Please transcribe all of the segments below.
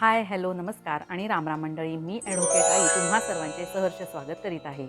Hi hello नमस्कार आणि रामराम मंडळी मी ॲडव्होकेट आई. तुम्हा सर्वांचे सहर्ष स्वागत करीत आहे.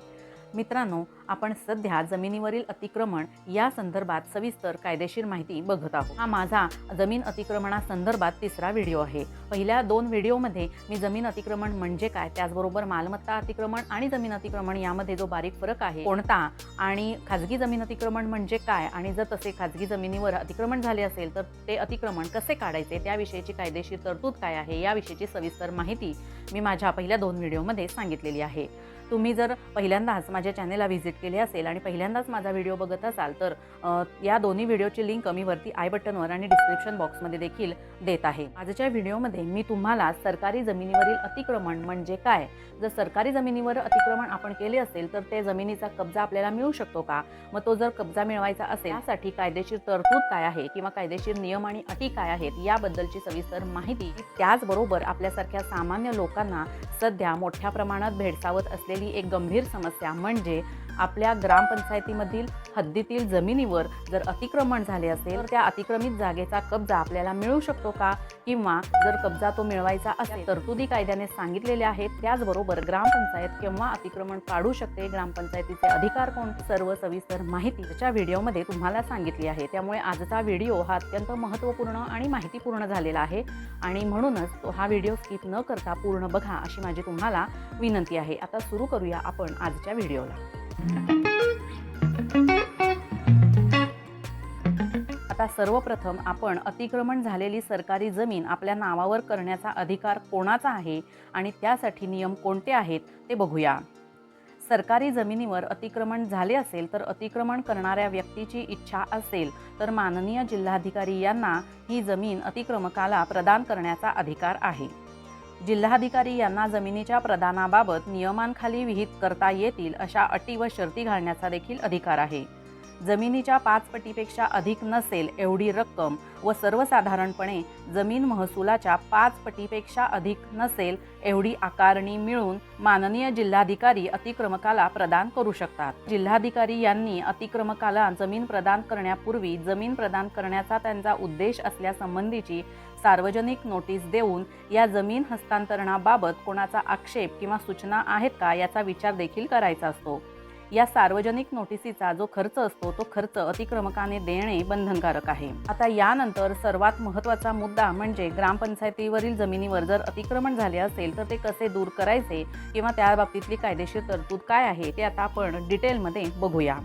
मित्रांनो आपण सध्या जमिनीवरील अतिक्रमण या संदर्भात सविस्तर कायदेशीर माहिती बघत आहोत. हा माझा जमीन अतिक्रमणासंदर्भात तिसरा व्हिडिओ आहे. पहिल्या दोन व्हिडिओमध्ये मी जमीन अतिक्रमण म्हणजे काय त्याचबरोबर मालमत्ता अतिक्रमण आणि जमीन अतिक्रमण यामध्ये जो बारीक फरक आहे कोणता आणि खाजगी जमीन अतिक्रमण म्हणजे काय आणि जर तसे खाजगी जमिनीवर अतिक्रमण झाले असेल तर ते अतिक्रमण कसे काढायचे त्याविषयीची कायदेशीर तरतूद काय आहे याविषयीची सविस्तर माहिती मी माझ्या पहिल्या दोन व्हिडिओमध्ये सांगितलेली आहे. तुम्ही जर पहिल्यांदाच माझ्या चॅनेलला व्हिजिट केले असेल आणि पहिल्यांदाच माझा व्हिडिओ बघत असाल तर या दोन्ही व्हिडिओची लिंक मी वरती आय बटनवर आणि डिस्क्रिप्शन बॉक्समध्ये देखील देत आहे. आजच्या व्हिडिओमध्ये मी तुम्हाला सरकारी जमिनीवरील अतिक्रमण म्हणजे काय? जर सरकारी जमिनीवर अतिक्रमण आपण केले असेल तर ते जमिनीचा कब्जा आपल्याला मिळू शकतो का? मग तो जर कब्जा मिळवायचा असेल त्यासाठी कायदेशीर तरतूद काय आहे किंवा कायदेशीर नियम आणि अटी काय आहेत याबद्दलची सविस्तर माहिती त्याचबरोबर आपल्यासारख्या सामान्य लोक लोकांना सध्या मोठ्या प्रमाणात भेडसावत असलेली एक गंभीर समस्या म्हणजे आपल्या ग्रामपंचायतीमधील हद्दीतील जमिनीवर जर अतिक्रमण झाले असेल तर त्या अतिक्रमित जागेचा कब्जा आपल्याला मिळू शकतो का? किंवा जर कब्जा तो मिळवायचा असेल तरतुदी कायद्याने सांगितलेले आहेत. त्याचबरोबर ग्रामपंचायत केव्हा अतिक्रमण काढू शकते? ग्रामपंचायतीचे अधिकार कोण? सर्व सविस्तर माहिती त्याच्या व्हिडिओमध्ये तुम्हाला सांगितली आहे. त्यामुळे आजचा व्हिडिओ हा अत्यंत महत्त्वपूर्ण आणि माहितीपूर्ण झालेला आहे. आणि म्हणूनच तो हा व्हिडिओ स्किप न करता पूर्ण बघा अशी माझी तुम्हाला विनंती आहे. आता सुरू करूया आपण आजच्या व्हिडिओला. आता सर्वप्रथम आपण अतिक्रमण झालेली सरकारी जमीन आपल्या नावावर करण्याचा अधिकार कोणाचा आहे आणि त्यासाठी नियम कोणते आहेत ते बघूया. सरकारी जमिनीवर अतिक्रमण झाले असेल तर अतिक्रमण करणाऱ्या व्यक्तीची इच्छा असेल तर माननीय जिल्हाधिकारी यांना ही जमीन अतिक्रमकाला प्रदान करण्याचा अधिकार आहे. जिल्हाधिकारी यांना जमिनीच्या प्रदानाबाबत नियमांखाली विहित करता येतील अशा अटी व शर्ती घालण्याचा देखील अधिकार आहे. जमिनीच्या पाच पटीपेक्षा अधिक नसेल एवढी रक्कम व सर्वसाधारणपणे जमीन महसुलाच्या पाच पटीपेक्षा अधिक नसेल एवढी आकारणी मिळून माननीय जिल्हाधिकारी अतिक्रमकाला प्रदान करू शकतात. जिल्हाधिकारी यांनी अतिक्रमकाला जमीन प्रदान करण्यापूर्वी जमीन प्रदान करण्याचा त्यांचा उद्देश असल्यासंबंधीची सार्वजनिक नोटीस देऊन या जमीन हस्तांतरणाबाबत कोणाचा आक्षेप किंवा सूचना आहेत का याचा विचार देखील करायचा असतो. या सार्वजनिक नोटिसीचा जो खर्च असतो तो खर्च अतिक्रमकाने देणे बंधनकारक आहे. आता यानंतर सर्वात महत्त्वाचा मुद्दा म्हणजे ग्रामपंचायतीवरील जमिनीवर जर अतिक्रमण झाले असेल तर ते कसे दूर करायचे किंवा त्या बाबतीतली कायदेशीर तरतूद काय आहे ते आता आपण डिटेलमध्ये बघूया.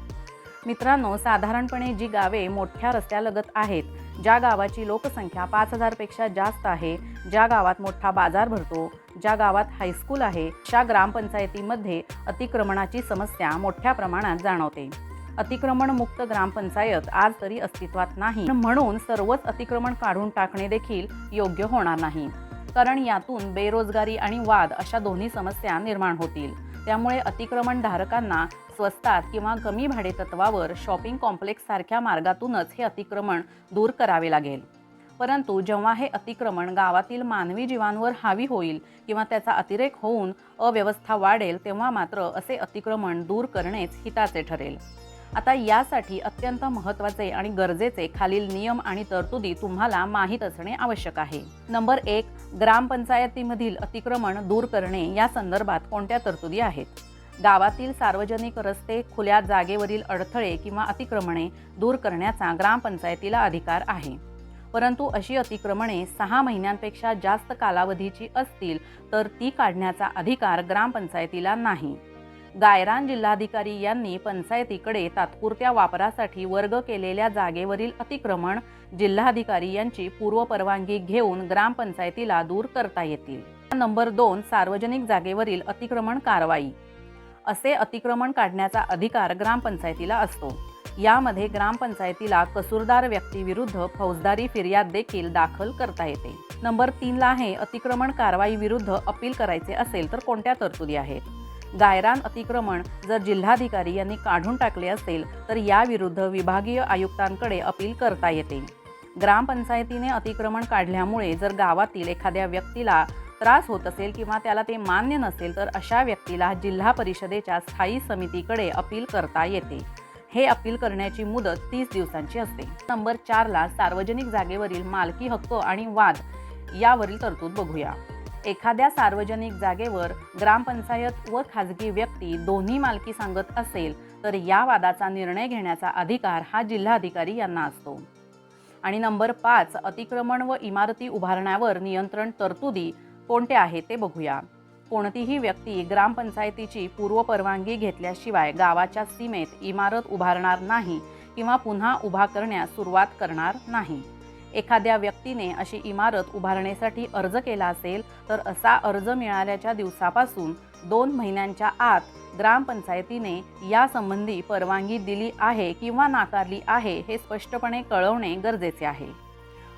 मित्रांनो साधारणपणे जी गावे मोठ्या रस्त्यालगत आहेत ज्या गावाची लोकसंख्या पाच हजारपेक्षा जास्त आहे ज्या गावात मोठा बाजार भरतो ज्या गावात हायस्कूल आहे अशा ग्रामपंचायतीमध्ये अतिक्रमणाची समस्या मोठ्या प्रमाणात जाणवते. अतिक्रमण मुक्त ग्रामपंचायत आज तरी अस्तित्वात नाही. म्हणून सर्वच अतिक्रमण काढून टाकणे देखील योग्य होणार नाही. कारण यातून बेरोजगारी आणि वाद अशा दोन्ही समस्या निर्माण होतील. त्यामुळे अतिक्रमण धारकांना स्वस्तात किंवा कमी भाडेतत्वावर शॉपिंग कॉम्प्लेक्स सारख्या मार्गातूनच हे अतिक्रमण दूर करावे लागेल. परंतु जेव्हा हे अतिक्रमण गावातील मानवी जीवांवर हावी होईल किंवा त्याचा अतिरेक होऊन अव्यवस्था वाढेल तेव्हा मात्र असे अतिक्रमण दूर करणेच हिताचे ठरेल. आता यासाठी अत्यंत महत्त्वाचे आणि गरजेचे खालील नियम आणि तरतुदी तुम्हाला माहीत असणे आवश्यक आहे. नंबर एक ग्रामपंचायतीमधील अतिक्रमण दूर करणे या संदर्भात कोणत्या तरतुदी आहेत? गावातील सार्वजनिक रस्ते खुल्या जागेवरील अडथळे किंवा अतिक्रमणे दूर करण्याचा ग्रामपंचायतीला अधिकार आहे. परंतु अशी अतिक्रमणे सहा महिन्यांपेक्षा जास्त कालावधीची असतील तर ती काढण्याचा अधिकार ग्रामपंचायतीला नाही. गायरान जिल्हाधिकारी यांनी पंचायतीकडे तात्पुरत्या वापरासाठी वर्ग केलेल्या जागेवरील अतिक्रमण जिल्हाधिकारी यांची पूर्वपरवानगी घेऊन ग्रामपंचायतीला दूर करता येतील. नंबर दोन सार्वजनिक जागेवरील अतिक्रमण कारवाई. असे अतिक्रमण काढण्याचा अधिकार ग्रामपंचायतीला असतो. यामध्ये ग्रामपंचायतीला कसूरदार व्यक्तीविरुद्ध फौजदारी फिर्याद देखील दाखल करता येते. नंबर तीनला आहे अतिक्रमण कारवाई विरुद्ध अपील करायचे असेल तर कोणत्या तरतुदी आहेत? गायरान अतिक्रमण जर जिल्हाधिकारी यांनी काढून टाकले असेल तर याविरुद्ध विभागीय आयुक्तांकडे अपील करता येते. ग्रामपंचायतीने अतिक्रमण काढल्यामुळे जर गावातील एखाद्या व्यक्तीला त्रास होत असेल किंवा त्याला ते मान्य नसेल तर अशा व्यक्तीला जिल्हा परिषदेच्या स्थायी समितीकडे अपील करता येते. हे अपील करण्याची मुदत तीस दिवसांची असते. नंबर चारला सार्वजनिक जागेवरील मालकी हक्क आणि वाद यावरील तरतूद बघूया. एखाद्या सार्वजनिक जागेवर ग्रामपंचायत व खाजगी व्यक्ती दोन्ही मालकी सांगत असेल तर या वादाचा निर्णय घेण्याचा अधिकार हा जिल्हाधिकारी यांना असतो. आणि नंबर पाच अतिक्रमण व इमारती उभारण्यावर नियंत्रण तरतुदी कोणत्या आहेत ते बघूया. कोणतीही व्यक्ती ग्रामपंचायतीची पूर्वपरवानगी घेतल्याशिवाय गावाच्या सीमेत इमारत उभारणार नाही किंवा पुन्हा उभा करण्यास सुरुवात करणार नाही. एखाद्या व्यक्तीने अशी इमारत उभारण्यासाठी अर्ज केला असेल तर असा अर्ज मिळाल्याच्या दिवसापासून दोन महिन्यांच्या आत ग्रामपंचायतीने यासंबंधी परवानगी दिली आहे किंवा नाकारली आहे हे स्पष्टपणे कळवणे गरजेचे आहे.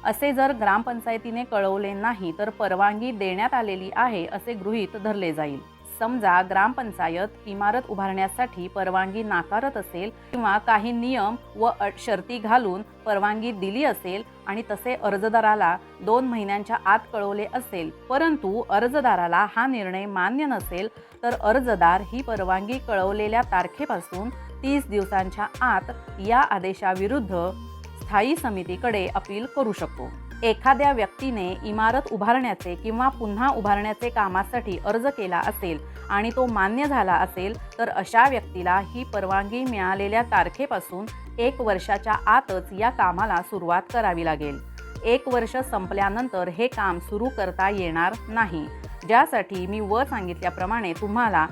असे जर ग्रामपंचायतीने कळवले नाही तर परवानगी देण्यात आलेली आहे असे गृहीत धरले जाईल. समजा ग्रामपंचायत इमारत उभारण्यासाठी परवानगी नाकारत असेल किंवा काही नियम व शर्ती घालून परवानगी दिली असेल आणि तसे अर्जदाराला दोन महिन्यांच्या आत कळवले असेल परंतु अर्जदाराला हा निर्णय मान्य नसेल तर अर्जदार ही परवानगी कळवलेल्या तारखेपासून तीस दिवसांच्या आत या आदेशाविरुद्ध स्थायी समितीकडे अपील करू शकतो. एखाद्या व्यक्तीने इमारत उभारण्याचे किंवा पुन्हा उभारण्याचे कामासाठी अर्ज केला असेल आणि तो मान्य झाला असेल तर अशा व्यक्तीला ही परवानगी मिळालेल्या तारखेपासून एक वर्षाच्या आतच या कामाला सुरुवात करावी लागेल. एक वर्ष संपल्यानंतर हे काम सुरू करता येणार नाही. ज्यासाठी मी वर सांगितल्याप्रमाणे तुम्हाला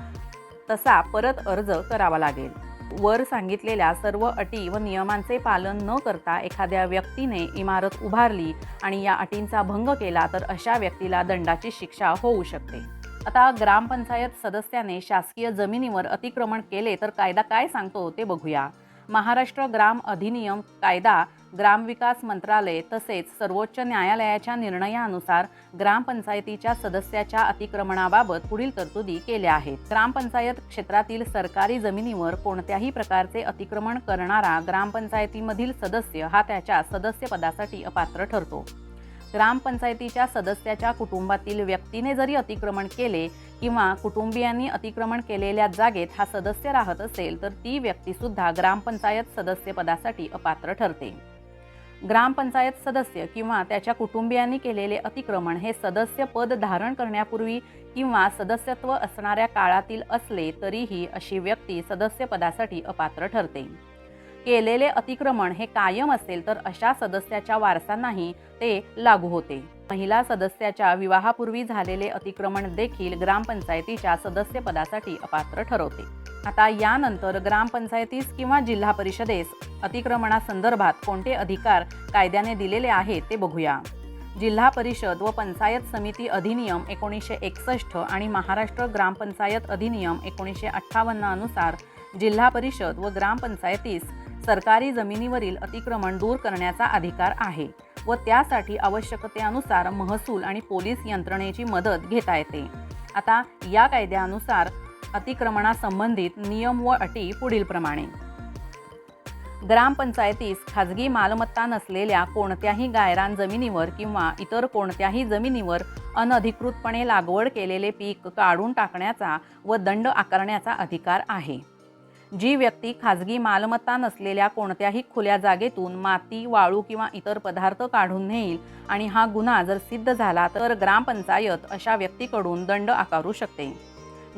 तसा परत अर्ज करावा लागेल. वर सांगितलेल्या सर्व अटी व नियमांचे पालन न करता एखाद्या व्यक्तीने इमारत उभारली आणि या अटींचा भंग केला तर अशा व्यक्तीला दंडाची शिक्षा होऊ शकते. आता ग्रामपंचायत सदस्याने शासकीय जमिनीवर अतिक्रमण केले तर कायदा काय सांगतो ते बघूया. महाराष्ट्र ग्राम अधिनियम कायदा ग्रामविकास मंत्रालय तसेच सर्वोच्च न्यायालयाच्या निर्णयानुसार ग्रामपंचायतीच्या सदस्याच्या अतिक्रमणाबाबत पुढील तरतुदी केल्या आहेत. ग्रामपंचायत क्षेत्रातील सरकारी जमिनीवर कोणत्याही प्रकारचे अतिक्रमण करणारा ग्रामपंचायतीमधील सदस्य हा त्याच्या सदस्यपदासाठी अपात्र ठरतो. ग्रामपंचायतीच्या सदस्याच्या कुटुंबातील व्यक्तीने जरी अतिक्रमण केले किंवा कुटुंबियांनी अतिक्रमण केलेल्या जागेत हा सदस्य राहत असेल तर ती व्यक्तीसुद्धा ग्रामपंचायत सदस्यपदासाठी अपात्र ठरते. ग्रामपंचायत सदस्य किंवा त्याच्या कुटुंबियांनी केलेले अतिक्रमण हे सदस्य पद धारण करण्यापूर्वी किंवा सदस्यत्व असणाऱ्या काळातील असले तरीही अशी व्यक्ती सदस्यपदासाठी अपात्र ठरते. केलेले अतिक्रमण हे कायम असेल तर अशा सदस्याच्या वारसांनाही ते लागू होते. महिला सदस्याच्या विवाहापूर्वी झालेले अतिक्रमण देखील ग्रामपंचायतीच्या सदस्यपदासाठी अपात्र ठरवते. आता यानंतर ग्रामपंचायतीस किंवा जिल्हा परिषदेस अतिक्रमणासंदर्भात कोणते अधिकार कायद्याने दिलेले आहेत ते बघूया. जिल्हा परिषद व पंचायत समिती अधिनियम एकोणीसशे एकसष्ट आणि महाराष्ट्र ग्रामपंचायत अधिनियम एकोणीसशे अठ्ठावन्न अनुसार जिल्हा परिषद व ग्रामपंचायतीस सरकारी जमिनीवरील अतिक्रमण दूर करण्याचा अधिकार आहे व त्यासाठी आवश्यकतेनुसार महसूल आणि पोलीस यंत्रणेची मदत घेता येते. आता या कायद्यानुसार अतिक्रमणासंबंधित नियम व अटी पुढीलप्रमाणे. ग्रामपंचायतीस खाजगी मालमत्ता नसलेल्या कोणत्याही गायरान जमिनीवर किंवा इतर कोणत्याही जमिनीवर अनधिकृतपणे लागवड केलेले पीक काढून टाकण्याचा व दंड आकारण्याचा अधिकार आहे. जी व्यक्ती खाजगी मालमत्ता नसलेल्या कोणत्याही खुल्या जागेतून माती वाळू किंवा इतर पदार्थ काढून नेईल आणि हा गुन्हा जर सिद्ध झाला तर ग्रामपंचायत अशा व्यक्तीकडून दंड आकारू शकते.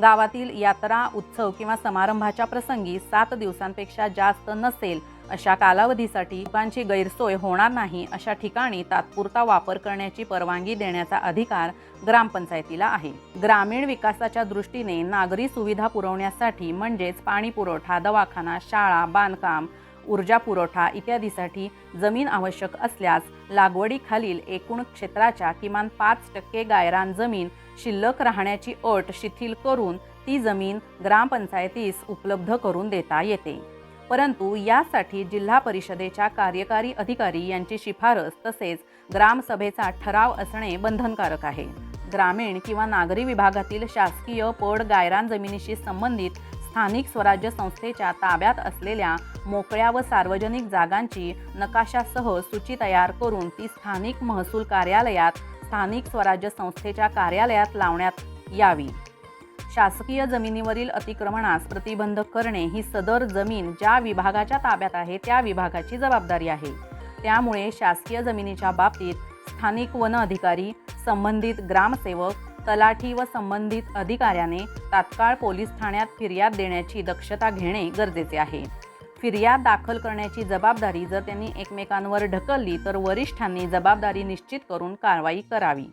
गावातील यात्रा उत्सव किंवा समारंभाच्या प्रसंगी सात दिवसांपेक्षा जास्त नसेल अशा कालावधीसाठी लोकांची गैरसोय होणार नाही अशा ठिकाणी तात्पुरता वापर करण्याची परवानगी देण्याचा अधिकार ग्रामपंचायतीला आहे. ग्रामीण विकासाच्या दृष्टीने नागरी सुविधा पुरवण्यासाठी म्हणजेच पाणी पुरवठा दवाखाना शाळा बांधकाम ऊर्जा पुरवठा इत्यादीसाठी जमीन आवश्यक असल्यास लागवडीखालील एकूण क्षेत्राच्या किमान पाच टक्के गायरान जमीन शिल्लक राहण्याची अट शिथिल करून ती जमीन ग्रामपंचायतीस उपलब्ध करून देता येते. परंतु यासाठी जिल्हा परिषदेच्या कार्यकारी अधिकारी यांची शिफारस तसेच ग्रामसभेचा ठराव असणे बंधनकारक आहे. ग्रामीण किंवा नागरी विभागातील शासकीय पड गायरान जमिनीशी संबंधित स्थानिक स्वराज्य संस्थेच्या ताब्यात असलेल्या मोकळ्या व सार्वजनिक जागांची नकाशासह सूची तयार करून ती स्थानिक महसूल कार्यालयात स्थानिक स्वराज्य संस्थेच्या कार्यालयात लावण्यात यावी. शासकीय जमिनीवरील अतिक्रमणास प्रतिबंध करणे ही सदर जमीन ज्या विभागाच्या ताब्यात आहे त्या विभागाची जबाबदारी आहे. त्यामुळे शासकीय जमिनीच्या बाबतीत स्थानिक वन अधिकारी संबंधित ग्रामसेवक तलाठी व संबंधित अधिकाऱ्याने तात्काळ पोलीस ठाण्यात फिर्याद देण्याची दक्षता घेणे गरजेचे आहे. फिर्याद दाखल करण्याची जबाबदारी जर त्यांनी एकमेकांवर ढकलली तर वरिष्ठांनी जबाबदारी निश्चित करून कारवाई करावी.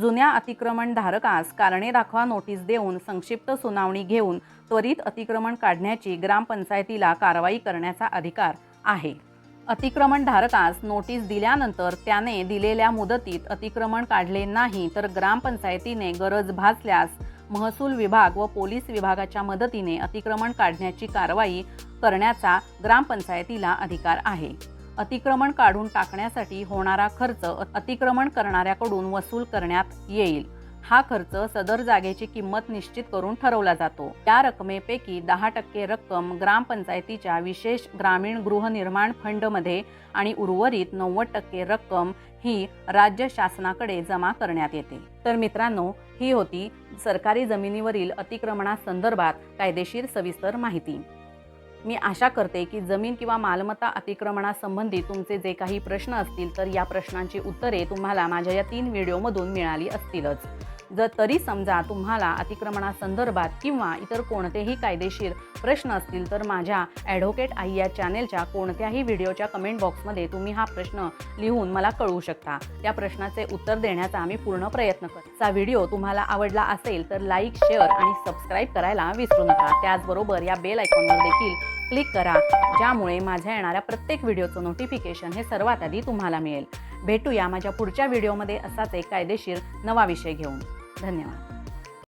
जुन्या अतिक्रमण धारकास कारणे दाखवा नोटीस देऊन संक्षिप्त सुनावणी घेऊन त्वरित अतिक्रमण काढण्याची ग्रामपंचायतीला कारवाई करण्याचा अधिकार आहे. अतिक्रमण धारकास नोटीस दिल्यानंतर त्याने दिलेल्या मुदतीत अतिक्रमण काढले नाही तर ग्रामपंचायतीने गरज भासल्यास महसूल विभाग व पोलीस विभागाच्या मदतीने अतिक्रमण काढण्याची कारवाई करण्याचा ग्रामपंचायतीला अधिकार आहे. अतिक्रमण काढून टाकण्यासाठी होणारा खर्च अतिक्रमण करणाऱ्याकडून वसूल करण्यात येईल. हा खर्च सदर जागेची किंमत निश्चित करून ठरवला जातो. त्या रकमेपैकी दहा टक्के रक्कम ग्रामपंचायतीच्या विशेष ग्रामीण गृहनिर्माण फंडमध्ये आणि उर्वरित नव्वद टक्के रक्कम ही राज्य शासनाकडे जमा करण्यात येते. तर मित्रांनो ही होती सरकारी जमिनीवरील अतिक्रमणासंदर्भात कायदेशीर सविस्तर माहिती. मी आशा करते की जमीन किंवा मालमत्ता अतिक्रमणासंबंधी तुमचे जे काही प्रश्न असतील तर या प्रश्नांची उत्तरे तुम्हाला माझ्या या तीन व्हिडिओमधून मिळाली असतीलच. जर तरी समजा तुम्हाला अतिक्रमणासंदर्भात किंवा इतर कोणतेही कायदेशीर प्रश्न असतील तर माझ्या ॲडव्होकेट आई या चॅनेलच्या कोणत्याही व्हिडिओच्या कमेंट बॉक्समध्ये तुम्ही हा प्रश्न लिहून मला कळवू शकता. त्या प्रश्नाचे उत्तर देण्याचा आम्ही पूर्ण प्रयत्न करचा व्हिडिओ तुम्हाला आवडला असेल तर लाईक शेअर आणि सबस्क्राईब करायला विसरू नका. त्याचबरोबर या बेल आयकॉनवर देखील क्लिक करा ज्यामुळे माझ्या येणाऱ्या प्रत्येक व्हिडिओचं नोटिफिकेशन हे सर्वात आधी तुम्हाला मिळेल. भेटूया माझ्या पुढच्या व्हिडिओमध्ये असाच एक कायदेशीर नवा विषय घेऊन. धन्यवाद.